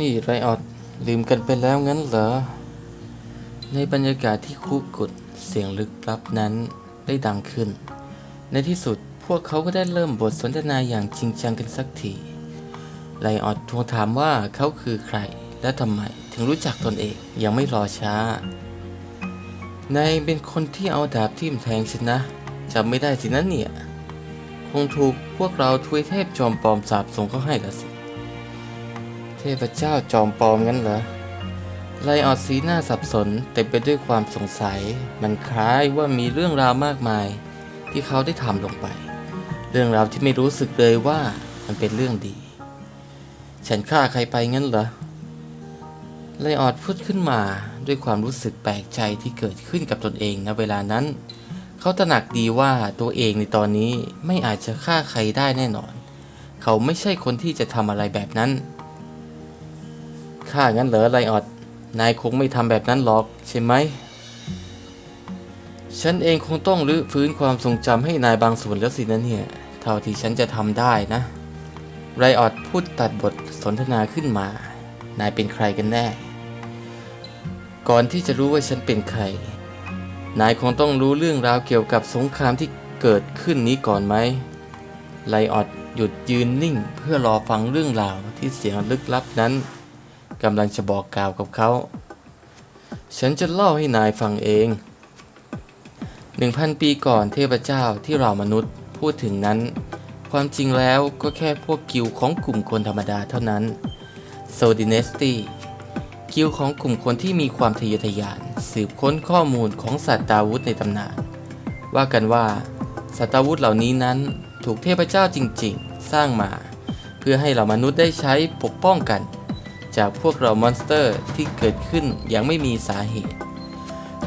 นี่ไรออดลืมกันไปแล้วงั้นเหรอ ในบรรยากาศที่คุกุดเสียงลึกลับนั้นได้ดังขึ้น ในที่สุดพวกเขาก็ได้เริ่มบทสนทนาอย่างจริงจังกันสักทีไรออดทวงถามว่าเขาคือใครและทำไมถึงรู้จักตนเองยังไม่รอช้านายเป็นคนที่เอาดาบทิ่มแทงฉันนะจำไม่ได้สินะเนี่ย คงถูกพวกเราทวยเทพจอมปลอมสาบส่งเข้าให้ละสิ ทพเจ้าจอมปลอมงั้นเหรอไลออดสีหน้าสับสนเต็มไปด้วยความสงสัย มันคล้ายว่ามีเรื่องราวมากมาย ที่เขาได้ทำลงไป เรื่องราวที่ไม่รู้สึกเลยว่ามันเป็นเรื่องดี ฉันฆ่าใครไปงั้นเหรอไลออดพูดขึ้นมาด้วยความรู้สึกแปลกใจที่เกิดขึ้นกับตนเองณเวลานั้น เขาตระหนักดีว่าตัวเองในตอนนี้ไม่อาจจะฆ่าใครได้แน่นอน เขาไม่ใช่คนที่จะทำอะไรแบบนั้น ข้างั้นเหรอไลออดนายคงไม่ทำแบบนั้นหรอกใช่ไหม ฉันเองคงต้องรื้อฟื้นความทรงจำให้นายบางส่วนแล้วสินะเนี่ย เท่าที่ฉันจะทำได้นะ ไรออดพูดตัดบทสนทนาขึ้นมา นายเป็นใครกันแน่ ก่อนที่จะรู้ว่าฉันเป็นใคร นายคงต้องรู้เรื่องราวเกี่ยวกับสงครามที่เกิดขึ้นนี้ก่อนไหม ไลออดหยุดยืนนิ่งเพื่อรอฟังเรื่องราวที่เสียงลึกลับนั้น กำลังจะบอกกล่าวกับเขา ฉันจะเล่าให้นายฟังเองหนึ่งพันปีก่อนเทพเจ้าที่เรามนุษย์พูดถึงนั้น ความจริงแล้วก็แค่พวกกิวของกลุ่มคนธรรมดาเท่านั้นโซดิเนสตีกิวของกลุ่มคนที่มีความทะเยอทะยาน สืบค้นข้อมูลของสัตว์ดาวุธในตำนาน ว่ากันว่า สัตว์อาวุธเหล่านี้นั้นถูกเทพเจ้าจริง ๆ สร้างมา เพื่อให้เรามนุษย์ได้ใช้ปกป้องกัน จากพวกเรามอนสเตอร์ที่เกิดขึ้นอย่างไม่มีสาเหตุ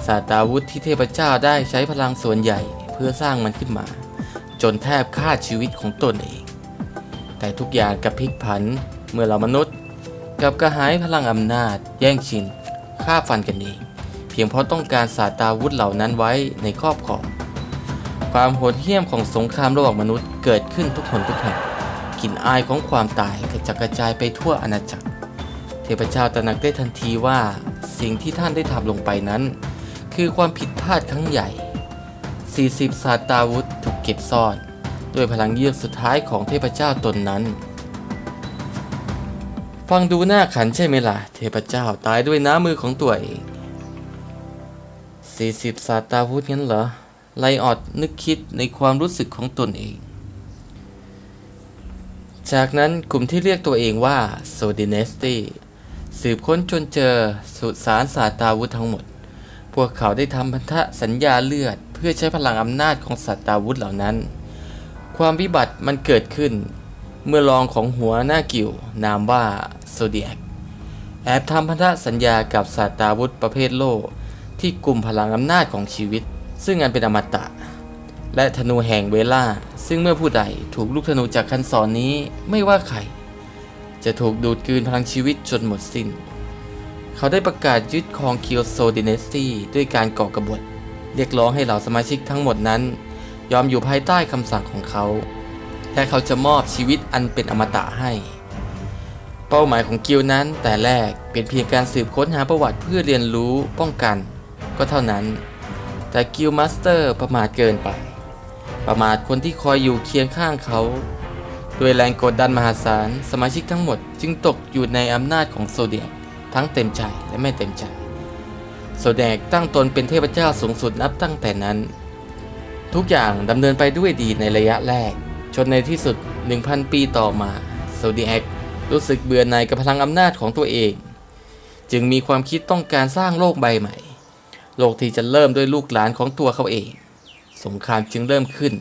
ศาสตราวุธที่เทพเจ้าได้ใช้พลังส่วนใหญ่เพื่อสร้างมันขึ้นมา จนแทบฆ่าชีวิตของตนเอง แต่ทุกอย่างกับพลิกผันเมื่อเรามนุษย์กลับกระหายพลังอำนาจ แย่งชิงฆ่าฟันกันเอง เพียงเพราะต้องการศาสตราวุธเหล่านั้นไว้ในครอบครองความโหดเหี้ยมของสงครามระหว่างมนุษย์เกิดขึ้นทุกคนทุกแห่งกลิ่นอายของความตายกระจัดกระจายไปทั่วอาณาจักร เทพเจ้าตระหนักได้ทันทีว่าสิ่งที่ท่านได้ทำลงไปนั้น คือความผิดพลาดครั้งใหญ่ 40 ศาสตาวุธถูกเก็บซ่อนด้วยพลังเยือกสุดท้ายของเทพเจ้าตนนั้น ฟังดูน่าขันใช่ไหมล่ะ เทพเจ้าตายด้วยน้ำมือของตัวเอง40ศาสตาวุธงั้นเหรอไลออดนึกคิดในความรู้สึกของตนเอง จากนั้นกลุ่มที่เรียกตัวเองว่าโซดิเนสตี สืบค้นจนเจอสุสานศาสตราวุธทั้งหมด พวกเขาได้ทำพันธสัญญาเลือด เพื่อใช้พลังอำนาจของศาสตราวุธเหล่านั้น ความวิบัติมันเกิดขึ้น เมื่อรองของหัวหน้ากิวนามว่าโซเดียกแอบทำพันธสัญญากับศาสตราวุธประเภทโลที่กลุ่มพลังอำนาจของชีวิต ซึ่งอันเป็นอมตะ และธนูแห่งเวล่า ซึ่งเมื่อผู้ใดถูกลูกธนูจากคันศรนนี้ไม่ว่าใคร จะถูกดูดกลืนพลังชีวิตจนหมดสิ้น เขาได้ประกาศยึดครองเคียวโซดิเนสตีด้วยการก่อกบฏ เรียกร้องให้เหล่าสมาชิกทั้งหมดนั้น ยอมอยู่ภายใต้คำสั่งของเขา และเขาจะมอบชีวิตอันเป็นอมตะให้ เป้าหมายของกิลนั้นแต่แรกเป็นเพียงการสืบค้นหาประวัติเพื่อเรียนรู้ป้องกัน ก็เท่านั้น แต่กิลมาสเตอร์ประมาทเกินไป ประมาทคนที่คอยอยู่เคียงข้างเขา ด้วยแรงกดดันมหาศาล สมาชิกทั้งหมดจึงตกอยู่ในอำนาจของโซเดียกทั้งเต็มใจและไม่เต็มใจ โซเดียกตั้งตนเป็นเทพเจ้าสูงสุดนับตั้งแต่นั้น ทุกอย่างดำเนินไปด้วยดีในระยะแรก จนในที่สุด 1,000 ปีต่อมาโซเดียกรู้สึกเบื่อหน่ายกับพลังอำนาจของตัวเอง จึงมีความคิดต้องการสร้างโลกใบใหม่ โลกที่จะเริ่มด้วยลูกหลานของตัวเขาเอง สงครามจึงเริ่มขึ้น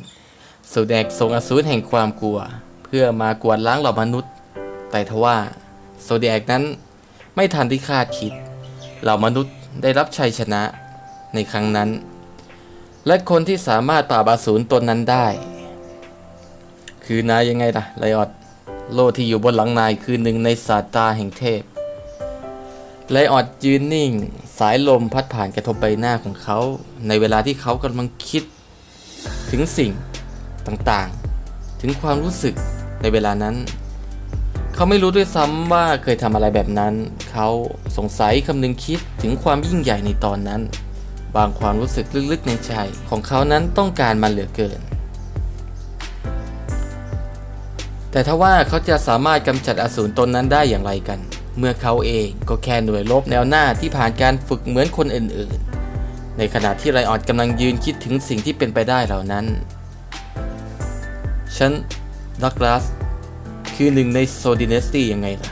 โซเดกส่งอสูรแห่งความกลัว เพื่อมากวดล้างเหล่ามนุษย์ แต่ทว่าโซเดียกนั้นไม่ทันที่คาดคิด เหล่ามนุษย์ได้รับชัยชนะในครั้งนั้น และคนที่สามารถปราบอสูรตนนั้นได้ คือนายยังไงล่ะไลออดโลที่อยู่บนหลังนายคือหนึ่งในศาสตราแห่งเทพไลออดยืนนิ่ง สายลมพัดผ่านกระทบใบหน้าของเขา ในเวลาที่เขากำลังคิด ถึงสิ่งต่างๆ ถึงความรู้สึก ในเวลานั้น เขาไม่รู้ด้วยซ้ำว่าเคยทำอะไรแบบนั้น เขาสงสัยคำนึงคิดถึงความยิ่งใหญ่ในตอนนั้น บางความรู้สึกลึกๆในใจของเขานั้นต้องการมันเหลือเกิน แต่ทว่าเขาจะสามารถกำจัดอสูรตนนั้นได้อย่างไรกัน เมื่อเขาเองก็แค่หน่วยรบแนวหน้าที่ผ่านการฝึกเหมือนคนอื่นๆ ในขณะที่ไรออดกำลังยืนคิดถึงสิ่งที่เป็นไปได้เหล่านั้นฉัน ดักลาสคือหนึ่งในโซดินเนสตี้ยังไงล่ะ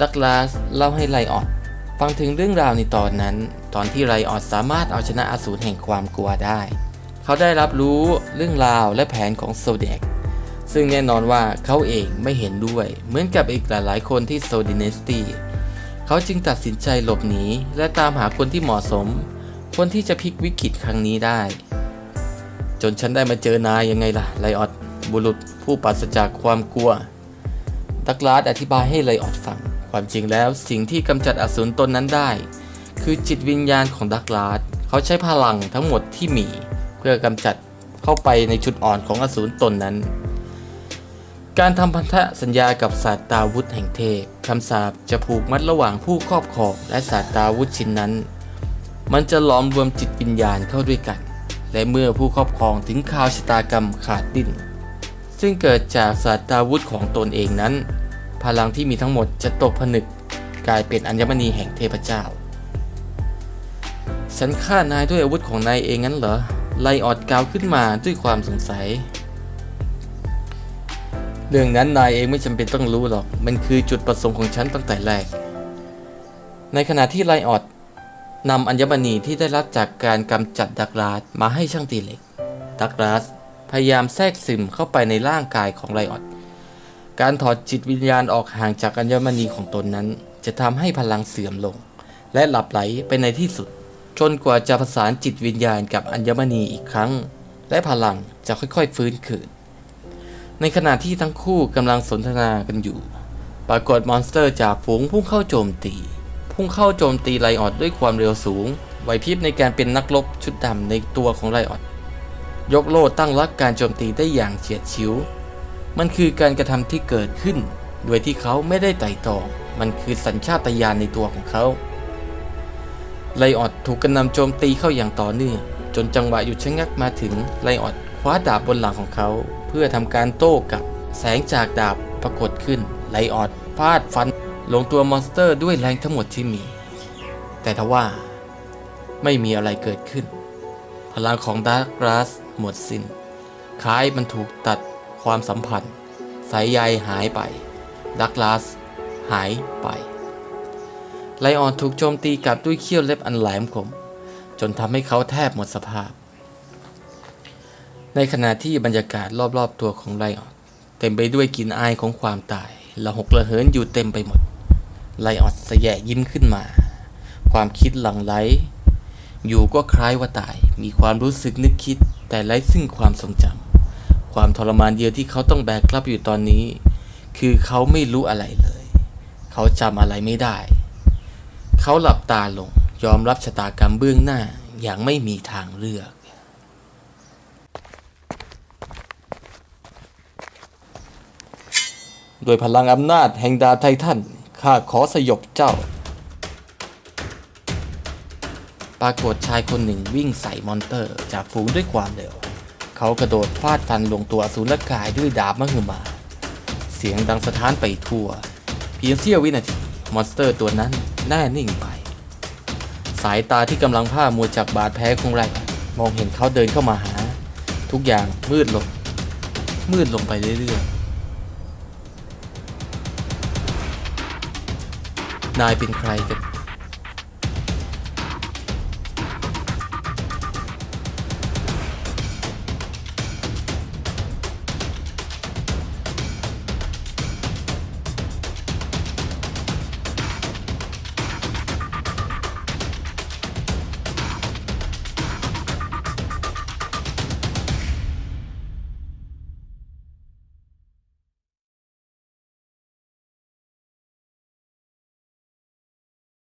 ดักลาสเล่าให้ไลออดฟังถึงเรื่องราวในตอนนั้น ตอนที่ไรออดสามารถเอาชนะอสูรแห่งความกลัวได้ เขาได้รับรู้เรื่องราวและแผนของโซเดกซึ่งแน่นอนว่าเขาเองไม่เห็นด้วย เหมือนกับอีกหลายๆ คนที่โซดินเนสตี้เขาจึงตัดสินใจหลบหนีและตามหาคนที่เหมาะสม คนที่จะพลิกวิกฤตครั้งนี้ได้ จนฉันได้มาเจอนายยังไงล่ะไลออด บุรุษผู้ปราศจากความกลัว ดักลาสอธิบายให้ไลยออดฟัง ความจริงแล้วสิ่งที่กำจัดอสูรตนนั้นได้ คือจิตวิญญาณของดักลาสเขาใช้พลังทั้งหมดที่มี เพื่อกำจัดเข้าไปในจุดอ่อนของอสูรตนนั้น การทำพันธสัญญากับศาสตาวุธแห่งเทพคำสาปจะผูกมัดระหว่างผู้ครอบครองและศาสตาวุธชิ้นนั้น มันจะหล้อมรวมจิตวิญญาณเข้าด้วยกัน และเมื่อผู้ครอบครองถึงข่าวชะตากรรมขาดดิ้น ซึ่งเกิดจากศาสตราวุธของตนเองนั้น พลังที่มีทั้งหมดจะตกผนึก กลายเป็นอัญมณีแห่งเทพเจ้า ฉันฆ่านายด้วยอาวุธของนายเองงั้นเหรอ ไลออดกล่าวขึ้นมาด้วยความสงสัย เรื่องนั้นนายเองไม่จำเป็นต้องรู้หรอก มันคือจุดประสงค์ของฉันตั้งแต่แรก ในขณะที่ไลออดนำอัญมณีที่ได้รับจากการกำจัดดักลาสมาให้ช่างตีเหล็ก ดักลาส พยายามแทรกซึมเข้าไปในร่างกายของไลออดการถอดจิตวิญญาณออกห่างจากอัญมณีของตนนั้น จะทำให้พลังเสื่อมลง และหลับไหลไปในที่สุด จนกว่าจะประสานจิตวิญญาณกับอัญมณีอีกครั้ง และพลังจะค่อยๆฟื้นคืน ในขณะที่ทั้งคู่กำลังสนทนากันอยู่ ปรากฏมอนสเตอร์จากฝูงพุ่งเข้าโจมตี พุ่งเข้าโจมตีไลออดด้วยความเร็วสูงไหวพริบในการเป็นนักรบชุดดำในตัวของไลออด ยกโล่ตั้งรับการโจมตีได้อย่างเฉียดฉิว มันคือการกระทำที่เกิดขึ้น โดยที่เขาไม่ได้ไต่ตรองมันคือสัญชาตญาณในตัวของเขาไลออดถูกกระนำโจมตีเข้าอย่างต่อเนื่องจนจังหวะหยุดชะงักมาถึงไลออดคว้าดาบบนหลังของเขา เพื่อทำการโต้กับแสงจากดาบปรากฏขึ้น ไลออดฟาดฟันลงตัวมอนสเตอร์ด้วยแรงทั้งหมดที่มี แต่ทว่าไม่มีอะไรเกิดขึ้น พลังของดาร์กราส หมดสิน้นคล้ายมันถูกตัดความสัมพันธ์ สายใยหายไป ดักลาสหายไป ไลออนถูกโจมตีกลับด้วยเขี้ยวเล็บอันแหลมคม จนทำให้เขาแทบหมดสภาพ ในขณะที่บรรยากาศรอบๆตัวของไลออนเต็มไปด้วยกลิ่นอายของความตายละหกระเหินอยู่เต็มไปหมด ไลออนสแยะยิ้มขึ้นมา ความคิดหลั่งไหล อยู่ก็คล้ายว่าตาย มีความรู้สึกนึกคิด แต่ไร้ซึ่งความทรงจำความทรมานเดียวที่เขาต้องแบกรับอยู่ตอนนี้ คือเขาไม่รู้อะไรเลย เขาจำอะไรไม่ได้ เขาหลับตาลงยอมรับชะตากรรมเบื้องหน้าอย่างไม่มีทางเลือกโดยพลังอำนาจแห่งดาบไททัน ข้าขอสยบเจ้า ปรากฏชายคนหนึ่งวิ่งใส่มอนเตอร์จากฝูงด้วยความเร็ว เขากระโดดฟาดฟันลงตัวอสูรกายด้วยดาบมหึมา เสียงดังสะท้านไปทั่ว เพียงเสี้ยววินาที มอนสเตอร์ตัวนั้นแน่นิ่งไป สายตาที่กำลังผ้ามัวจากบาดแผลของไรมองเห็นเขาเดินเข้ามาหา ทุกอย่างมืดลง มืดลงไปเรื่อยๆ นายเป็นใครกัน